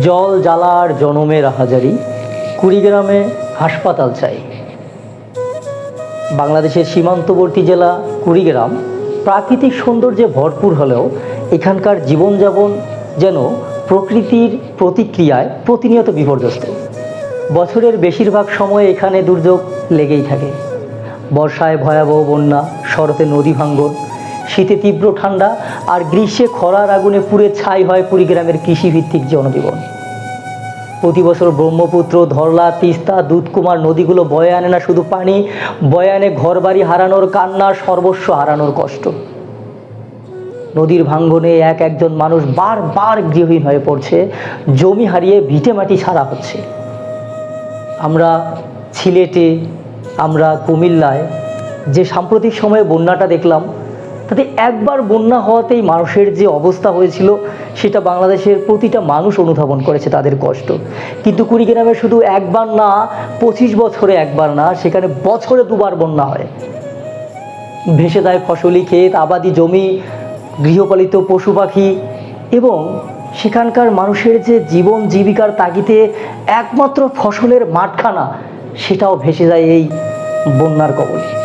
জল জ্বালার জনমের হাজারি কুড়িগ্রামে হাসপাতাল চাই। বাংলাদেশের সীমান্তবর্তী জেলা কুড়িগ্রাম, প্রাকৃতিক সৌন্দর্যে ভরপুর হলেও এখানকার জীবনযাপন যেন প্রকৃতির প্রতিক্রিয়ায় প্রতিনিয়ত বিপর্যস্ত। বছরের বেশিরভাগ সময় এখানে দুর্যোগ লেগেই থাকে। বর্ষায় ভয়াবহ বন্যা, শরতে নদী ভাঙ্গন শীতে তীব্র ঠান্ডা আর গ্রীষ্মে খরার আগুনে পুড়ে ছাই হয় কুড়িগ্রামের কৃষিভিত্তিক জনজীবন। প্রতি বছর ব্রহ্মপুত্র, ধরলা, তিস্তা, দুধকুমার নদীগুলো বয়ে আনে না শুধু পানি, বয়ে আনে ঘরবাড়ি হারানোর কান্না, সর্বস্ব হারানোর কষ্ট। নদীর ভাঙ্গনে এক একজন মানুষ বারবার গৃহহীন হয়ে পড়ছে, জমি হারিয়ে ভিটে মাটি ছাড়া হচ্ছে। আমরা সিলেটে আমরা কুমিল্লায় যে সাম্প্রতিক সময়ে বন্যাটা দেখলাম তাতে একবার বন্যা হওয়াতেই মানুষের যে অবস্থা হয়েছিল, সেটা বাংলাদেশের প্রতিটা মানুষ অনুধাবন করেছে তাদের কষ্ট। কিন্তু কুড়িগ্রামে শুধু একবার না, পঁচিশ বছরে একবার না, সেখানে বছরে দুবার বন্যা হয়। ভেসে দেয় ফসলি ক্ষেত, আবাদি জমি, গৃহপালিত পশু পাখি এবং সেখানকার মানুষের যে জীবন জীবিকার তাগিদে একমাত্র ফসলের মাঠখানা, সেটাও ভেসে যায় এই বন্যার কবলে।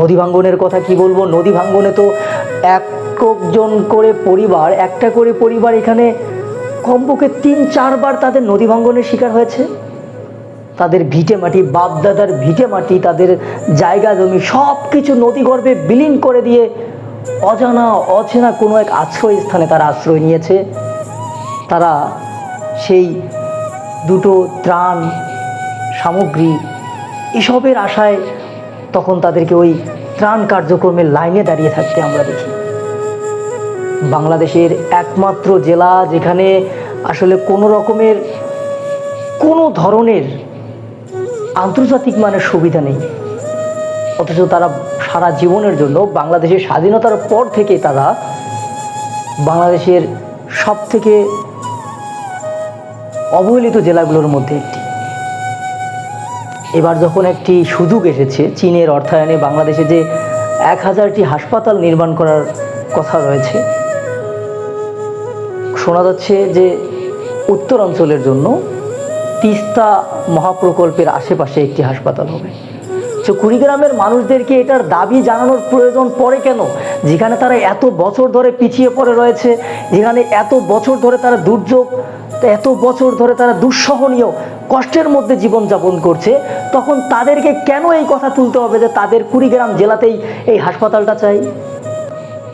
নদী ভাঙ্গনের কথা কি বলব? নদী ভাঙ্গনে তো একজন করে পরিবার, একটা করে পরিবার এখানে কমপক্ষে তিন, চারবার তাদের নদী ভাঙ্গনের শিকার হয়েছে। তাদের ভিটে মাটি, বাপদাদার ভিটে মাটি, তাদের জায়গা জমি সব কিছু নদী গর্ভে বিলীন করে দিয়ে অজানা, অচেনা কোনো এক আশ্রয় স্থানে তারা আশ্রয় নিয়েছে। তারা সেই দুটো ত্রাণ সামগ্রী এসবের আশায় তখন তাদেরকে ওই ত্রাণ কার্যক্রমের লাইনে দাঁড়িয়ে থাকতে আমরা দেখি। বাংলাদেশের একমাত্র জেলা যেখানে আসলে কোনো রকমের কোনো ধরনের আন্তর্জাতিক মানের সুবিধা নেই। অথচ তারা সারা জীবনের জন্য বাংলাদেশের স্বাধীনতার পর থেকে তারা বাংলাদেশের সব থেকে অবহেলিত জেলাগুলোর মধ্যে একটি। এবার যখন একটি সুযোগ এসেছে, চীনের অর্থায়নে বাংলাদেশে যে এক হাজারটি হাসপাতাল নির্মাণ করার কথা রয়েছে, শোনা যাচ্ছে যে উত্তর অঞ্চলের জন্য তিস্তা মহাপ্রকল্পের আশেপাশে একটি হাসপাতাল হবে। তো কুড়িগ্রামের মানুষদেরকে এটার দাবি জানানোর প্রয়োজন পড়ে কেন? যেখানে তারা এত বছর ধরে পিছিয়ে পড়ে রয়েছে, যেখানে এত বছর ধরে তারা দুর্যোগ, এত বছর ধরে তারা দুঃসহনীয় কষ্টের মধ্যে জীবনযাপন করছে, তখন তাদেরকে কেন এই কথা তুলতে হবে যে তাদের কুড়িগ্রাম জেলাতেই এই হাসপাতালটা চাই?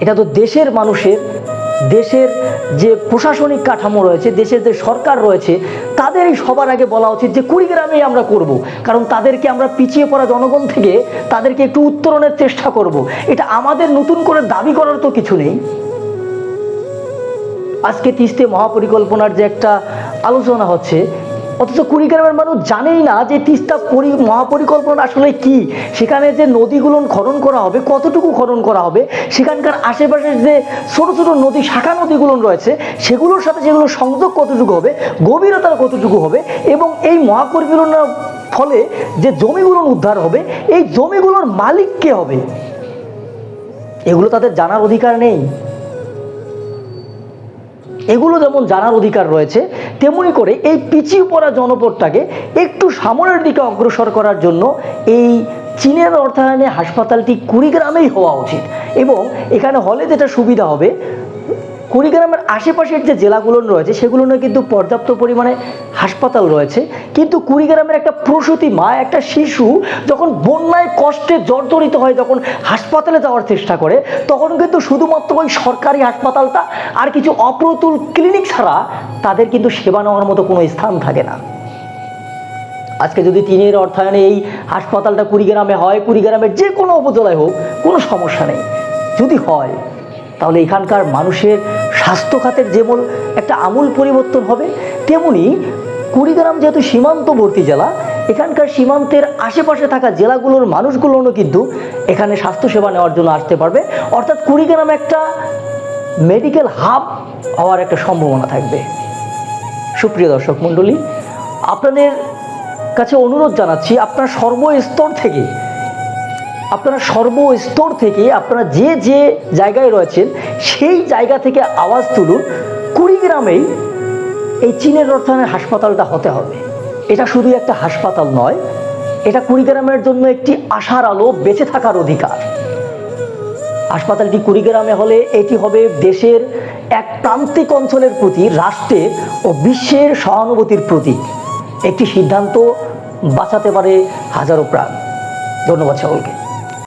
এটা তো দেশের মানুষের, দেশের যে প্রশাসনিক কাঠামো রয়েছে, দেশের যে সরকার রয়েছে, তাদেরই সবার আগে বলা উচিত যে কুড়িগ্রামেই আমরা করব। কারণ তাদেরকে আমরা পিছিয়ে পড়া জনগণ থেকে তাদেরকে একটু উত্তরণের চেষ্টা করব। এটা আমাদের নতুন করে দাবি করার তো কিছু নেই। আজকে তিস্তে মহাপরিকল্পনার যে একটা আলোচনা হচ্ছে অথচ কুড়িগ্রামের মানুষ জানেই না যে তিস্তা পরি মহাপরিকল্পনা আসলে কি। সেখানে যে নদীগুলো খনন করা হবে, কতটুকু খনন করা হবে, সেখানকার আশেপাশের যে ছোট ছোট নদী, শাখা নদীগুলো রয়েছে, সেগুলোর সাথে সেগুলো সংযোগ কতটুকু হবে গভীরতা কতটুকু হবে এবং এই মহাপরিকল্পনার ফলে যে জমিগুলো উদ্ধার হবে, এই জমিগুলোর মালিক কে হবে? এগুলো তাদের জানার অধিকার নেই। এগুলো যেমন জানার অধিকার রয়েছে, তেমনি করে এই পিছিয়ে পড়া জনপদটাকে একটু সামনের দিকে অগ্রসর করার জন্য এই চীনের অর্থায়নে হাসপাতালটি কুড়িগ্রামেই হওয়া উচিত। এবং এখানে হলে যেটা সুবিধা হবে কুড়িগ্রামের আশেপাশের যে জেলাগুলো রয়েছে, সেগুলো কিন্তু পর্যাপ্ত পরিমাণে হাসপাতাল রয়েছে। কিন্তু কুড়িগ্রামের একটা প্রসূতি মা, একটা শিশু যখন বন্যায় কষ্টে জর্জরিত হয়, যখন হাসপাতালে যাওয়ার চেষ্টা করে, তখন কিন্তু শুধুমাত্র ওই সরকারি হাসপাতালটা আর কিছু অপ্রতুল ক্লিনিক ছাড়া তাদের কিন্তু সেবা নেওয়ার মতো কোনো স্থান থাকে না। আজকে যদি তিনের অর্থায়নে এই হাসপাতালটা কুড়িগ্রামে হয়, কুড়িগ্রামের যে কোনো উপজেলায় হোক, কোনো সমস্যা নেই। যদি হয় তাহলে এখানকার মানুষের স্বাস্থ্য খাতের যেমন একটা আমূল পরিবর্তন হবে, তেমনি কুড়িগ্রাম যেহেতু সীমান্তবর্তী জেলা, এখানকার সীমান্তের আশেপাশে থাকা জেলাগুলোর মানুষগুলোও কিন্তু এখানে স্বাস্থ্যসেবা নেওয়ার জন্য আসতে পারবে। অর্থাৎ কুড়িগ্রাম একটা মেডিকেল হাব হওয়ার একটা সম্ভাবনা থাকবে। সুপ্রিয় দর্শক মণ্ডলী, আপনাদের কাছে অনুরোধ জানাচ্ছি, আপনার সর্বস্তর থেকে আপনারা সর্বস্তর থেকে আপনারা যে যে জায়গায় রয়েছেন, সেই জায়গা থেকে আওয়াজ তুলুন। কুড়িগ্রামেই এই চীনের অর্থায়নের হাসপাতালটা হতে হবে। এটা শুধু একটা হাসপাতাল নয়, এটা কুড়িগ্রামের জন্য একটি আশার আলো বেঁচে থাকার অধিকার। হাসপাতালটি কুড়িগ্রামে হলে এটি হবে দেশের এক প্রান্তিক অঞ্চলের প্রতি রাষ্ট্রের ও বিশ্বের সহানুভূতির প্রতীক। একটি সিদ্ধান্ত বাঁচাতে পারে হাজারো প্রাণ। ধন্যবাদ সকলকে।